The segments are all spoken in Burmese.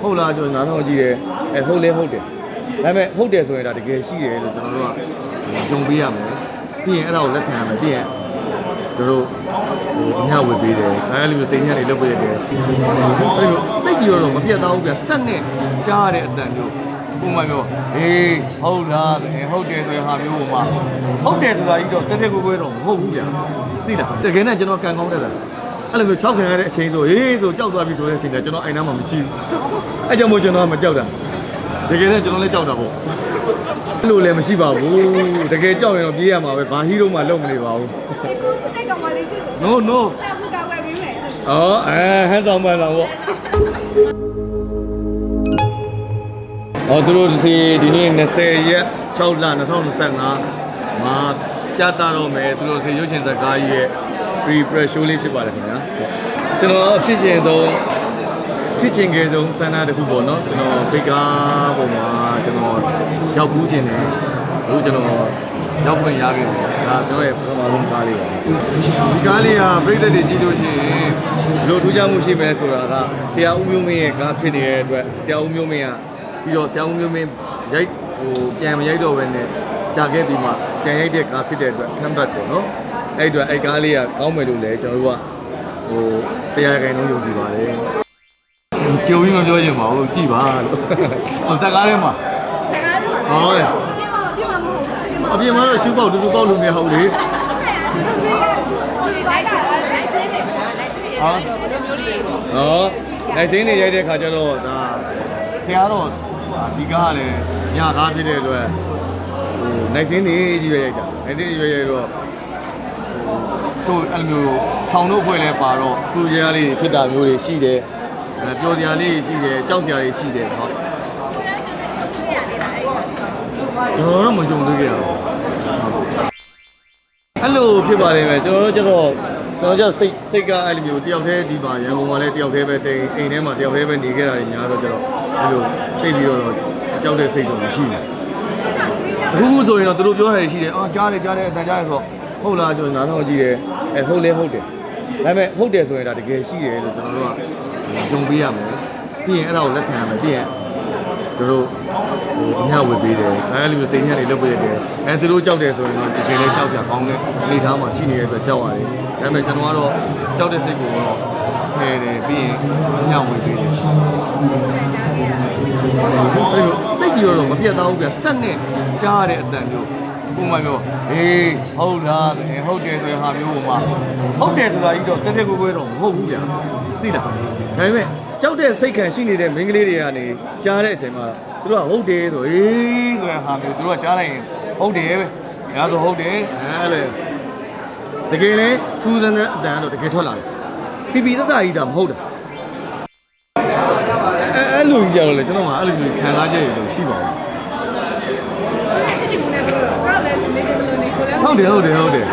ဟုတ်လားကျွန်တော်နားထောင်ကြည့်တယ်အဲဟုတ်လဲဟုတ်တယ်ဒါပေမဲ့ဟုတ်တယ်ဆိုရင်ဒါတကယ်ရှိတယ်လို့ကျွန်တော်တို့ကယုံပေးရမယ်ပြီးရင်အဲ့ဒါကိုလက်ခံရမယ်ပြီးရင်ကျွန်တော်တို့ဟိုအမြဝေပေးတယ်အဲလိုစိတ်ညစ်နေလုပ်ပေးတယ်အဲ့လိုတိတ်ပြီးတော့မပြတ်သားဘူးပြဆက်နဲ့ကြားရတဲ့အတန်မျိုးပုံမှန်ပြောဟေးဟုတ်လားအဲဟုတ်တယ်ဆိုရင်ဟာမျိုးပုံမှဟုတ်တယ်ဆိုတာကြီးတော့တက်တက်ကွဲကွဲတော့မဟုတ်ဘူးဗျာသိလားတကယ်နဲ့ကျွန်တော်ကန်ကောင်းတယ်လား အဲ့လိုမျိုး6ခံရတဲ့အချိန်ဆိုဟေးဆိုကြောက်သွားပြီဆိုတဲ့အချိန်ကကျွန်တော်အိမ်ထဲမှာမရှိဘူးအဲကြောင့်မို့ကျွန်တော်ကမကြောက်တာတကယ်နဲ့ကျွန်တော်လည်းကြောက်တာပေါ့အဲ့လိုလည်းမရှိပါဘူးတကယ်ကြောက်ရင်တော့ပြေးရမှာပဲဘာဟီးရိုးမှလုံမနေပါဘူးဒီကိုစစ်တဲ့ကောင်မလေးရှိတယ် no no ကြောက်ဘူးကဝယ်ပေးမယ်။အော်အဲဟန်ဆောင်မှန်လာပေါ့။အော်သူတို့ဒီဒီနေ့20ရက်6လ2025မှာပြသတော့မယ်သူတို့စီရုပ်ရှင်ဇာတ်ကားကြီးရဲ့ pre pre show လေးဖြစ်ပါတယ်ခင်ဗျာ။ကျွန်တော်အဖြစ်ရှင်ဆုံးဖြစ်ချင်ခဲ့ဆုံးဆန္ဒတစ်ခုပေါ့နော်ကျွန်တော်ဘေကားပုံမှာကျွန်တော်ရောက်ဘူးခြင်းတယ်အခုကျွန်တော်ရောက်ခွင့်ရခဲ့တယ်ဒါကျွန်တော်ရဲ့ပထမဆုံးကားလေးပါဒီကားလေးကပြိသက်တွေကြည့်လို့ရှိရင်ဘယ်လိုထူးခြားမှုရှိမလဲဆိုတာကဆရာဦးမျိုးမင်းရဲ့ကားဖြစ်နေတဲ့အတွက်ဆရာဦးမျိုးမင်းကပြီးတော့ဆရာဦးမျိုးမင်းရိုက်ဟိုပြန်မရိုက်တော့ဘဲနဲ့ကြာခဲ့ပြီးမှပြန်ရိုက်တဲ့ကားဖြစ်တဲ့အတွက်ခံဘတ်ပေါ့နော် အဲ့အတွက်အဲ့ကားလေးကကောင်းမယ်လို့လည်းကျွန်တော်တို့ကဟိုတရားခိုင်လုံးယုံကြည်ပါတယ်ကြုံပြီးမပြောချင်ပါဘူးကြည်ပါလို့ဟိုဇက်ကားထဲမှာစကားတော့ဟုတ်တယ်ပြမပြမမဟုတ်ဘူးအပြင်မှာတော့ရှူပေါက်တူတူပေါက်လို့မရဘူးလေဒီလိုက်တာလိုက်စင်းနေလိုက်စင်းနေရတော့ဘယ်လိုမျိုးလေးဟောနိုင်စင်းနေရိုက်တဲ့ခါကျတော့ဒါဆရာတော့ဒီကားကလည်းညကားဖြစ်တဲ့အတွက်ဟိုနိုင်စင်းနေကြီးပဲရိုက်တာနိုင်စင်းကြီးပဲရိုက်တော့ ဟိုဆိုအဲ့လိုမျိုးခြောင်တို့ဖွဲ့လဲပါတော့ထူကြရလေးဖြစ်တာမျိုးတွေရှိတယ်အဲပျော်စရာလေးရှိတယ်ကြောက်စရာလေးရှိတယ်ဟောတွေ့ရသေးတာအဲ့ဒါကျွန်တော်တော့မကြုံသေးကြဘူးအဲ့လိုဖြစ်ပါလိမ့်မယ်ကျွန်တော်တို့ကျတော့ကျွန်တော်ကျစိတ်စိတ်ကအဲ့လိုမျိုးတယောက်တည်းဒီမှာရန်ကုန်မှာလည်းတယောက်တည်းပဲတိမ်အိမ်ထဲမှာတယောက်တည်းပဲနေခဲ့တာတွေများတော့ကျတော့အဲ့လိုသိပြီးတော့ကြောက်တဲ့စိတ်တော့မရှိဘူးအခုဆိုရင်တော့သူတို့ပြောတာရှိတယ်အာကြားတယ်ကြားတယ်အတန်ကြားတယ်ဆိုတော့ ဟုတ်လားကျွန်တော်နားထောင်ကြည့်တယ်အဲဟုတ်လဲဟုတ်တယ်ဒါပေမဲ့ဟုတ်တယ်ဆိုရင်ဒါတကယ်ရှိတယ်လို့ကျွန်တော်တို့ကယုံပေးရမယ်ပြီးရင်အဲ့ဒါကိုလက်ခံရမယ်ပြီးရင်တို့တို့ဟိုအမြဝေပေးတယ်အဲလိုစိတ်ညစ်နေလုပ်ပေးတယ်အဲသူတို့ကြောက်တယ်ဆိုရင်တော့တကယ်လည်းကြောက်စရာကောင်းတဲ့အနေအထားမှာရှိနေတဲ့အတွက်ကြောက်ရတယ်ဒါပေမဲ့ကျွန်တော်ကတော့ကြောက်တဲ့စိတ်ကိုတော့ဖယ်တယ်ပြီးရင်အမြဝေပေးတယ်အဲ့လိုတိတ်ပြီးတော့မပြတ်သားဘူးပြဆက်နဲ့ကြားရတဲ့အတန်မျိုး ပုံမှန်ပြောဟေးဟုတ်လားအဲဟုတ်တယ်ဆိုရင်ဟာမျိုးပုံမှဟုတ်တယ်ဆိုတာကြီးတော့တက်တက်ကွဲကွဲတော့မဟုတ်ဘူးဗျာသိလားဒါပေမဲ့ကြောက်တဲ့စိတ်ခံရှိနေတဲ့မိန်းကလေးတွေကနေကြားတဲ့အချိန်မှာသူတို့ကဟုတ်တယ်ဆိုဟေးဆိုရင်ဟာမျိုးသူတို့ကကြားလိုက်ရင်ဟုတ်တယ်ပဲညာဆိုဟုတ်တယ်အဲလေတကယ်လဲထူးဆန်းတဲ့အတန်တော့တကယ်ထွက်လာတယ်ပြပြတတ်တာကြီးတာမဟုတ်တာအဲအဲ့လိုကြီးကြတော့လေကျွန်တော်ကအဲ့လိုမျိုးခံစားချက်တွေတော့ရှိပါဘူး ဒီမနေ့ကတော့ဘာလဲနေစင်လို့နေကိုလည်း ဟုတ်တယ်ဟုတ်တယ်ဟုတ်တယ်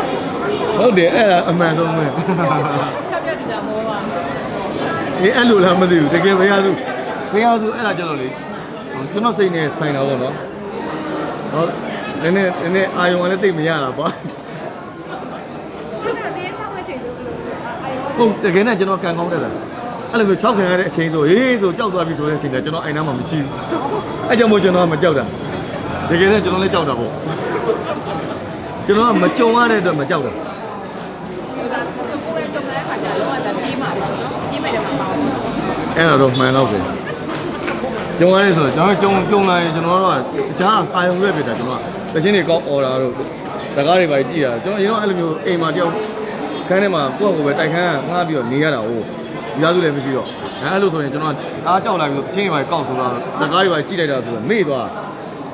ဟုတ်တယ်အဲ့ဒါအမှန်ဆုံးပဲချက်ပြတူတာမောပါအေးအဲ့လိုလားမသိဘူးတကယ်ဘယ်ရသူဘယ်ရသူအဲ့ဒါကြတော့လေကျွန်တော်စိတ်နဲ့ဆိုင်တာပေါ့နော်ဟောနည်းနည်းနည်းနည်းအာယုံကလည်းသိပ်မရတာပေါ့အဲ့ဒါတည်းချောင်းဝဲချိန်ဆိုလို့အာယောဟုတ်တကယ်နဲ့ကျွန်တော်ကန်ကောင်းတယ်လားအဲ့လိုမျိုး6ခံရတဲ့အချိန်ဆိုဟေးဆိုကြောက်သွားပြီဆိုတဲ့အချိန်ကကျွန်တော်အိမ်ထဲမှာမရှိဘူးအဲ့ကြောင့်မို့ကျွန်တော်ကမကြောက်တာတကယ်နဲ့ကျွန်တော်လည်းကြောက်တာပေါ့ ကျွန်တော်ကမကြုံရတဲ့အတွက်မကြောက်တာဟိုဒါဆိုကိုရဲကြုံတဲ့အခါကျတော့ဒါပြေးမှာပေါ့နော်ပြေးမယ်တယ်မှာပေါ့အဲ့ဒါတော့မှန်တော့ပဲကြုံရတယ်ဆိုတော့ကျွန်တော်ကြုံကြုံလာရင်ကျွန်တော်တို့ကတခြားအာယုံရွက်ပြတာကျွန်တော်ကတချင်းတွေကောက်အော်တာတို့ဇကားတွေပါကြည့်တာကျွန်တော်ရင်တော့အဲ့လိုမျိုးအိမ်မှာတယောက်ခန်းထဲမှာကိုယ့်အကိုပဲတိုက်ခန်းကငှားပြီးတော့နေရတာဟုတ်ဒီသားစုလည်းမရှိတော့အဲ့လိုဆိုရင်ကျွန်တော်အားကြောက်လာပြီးတော့တချင်းတွေပါကောက်ဆိုတော့ဇကားတွေပါကြည့်လိုက်တာဆိုတော့မေ့သွား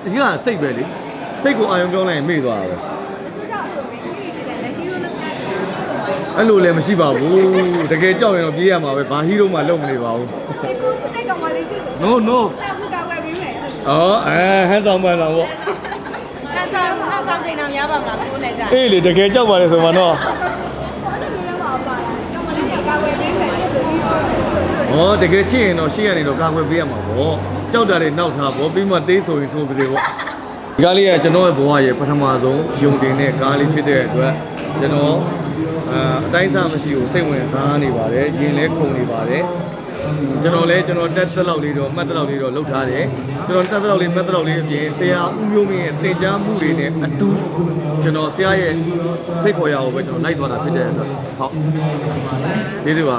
ဒီကစိတ်ပဲလေစိတ်ကိုအာယုံပြောင်းလိုက်ရင်မေ့သွားတာပဲ တချို့ကြောင့်အဲ့လိုမင်းကြီးတွေလည်းဟီးရိုးလုပ်ပြချင်တယ် အဲ့လိုလည်းမရှိပါဘူးတကယ်ကြောက်ရင်တော့ပြေးရမှာပဲဘာဟီးရိုးမှလုံမနေပါဘူး ဒီကိုစစ်တဲ့ကောင်မလေးရှိတယ် no no ကြောက်ဘူးကဝယ်ပေးမယ်အော်အဲဟန်ဆောင်မှန်လာပေါ့ဟန်ဆောင်ဟန်ဆောင်ချိန်တော်ရပါမလားကိုနဲ့ကြအေးလေတကယ်ကြောက်ပါလေဆိုမှတော့ဘာလို့ဒီလိုမှပါလာကောင်မလေးကဝယ်ပေးမယ်လို့ဒီလိုဟောတကယ်ချစ်ရင်တော့ရှေ့ကနေတော့ကာကွယ်ပေးရမှာပေါ့ကြောက်တာတွေနောက်ထားပေါ့ပြီးမှသေးဆိုရင်ဆိုပါစေပေါ့ဒီကားလေးကကျွန်တော်ရဲ့ဘဝရဲ့ပထမဆုံးယုံတင်တဲ့ကားလေးဖြစ်တဲ့အတွက်ကျွန်တော် အာအတိုင်းစားမရှိဘူးစိတ်ဝင်စားနေပါတယ်ရင်လဲခုန်နေပါတယ်ကျွန်တော်လည်းကျွန်တော်တက်သက်လောက်လေးတော့မှတ်သက်လောက်လေးတော့လုပ်ထားတယ်ကျွန်တော်တက်သက်လောက်လေးမှတ်သက်လောက်လေးအပြင်ဆရာဦးမျိုးမင်းရဲ့သင်ကြားမှုတွေနဲ့အတူကျွန်တော်ဆရာရဲ့ဖိတ်ခေါ်ရအောင်ပဲကျွန်တော်လိုက်သွားတာဖြစ်တဲ့အတွက်ဟုတ်ကျေးဇူးပါ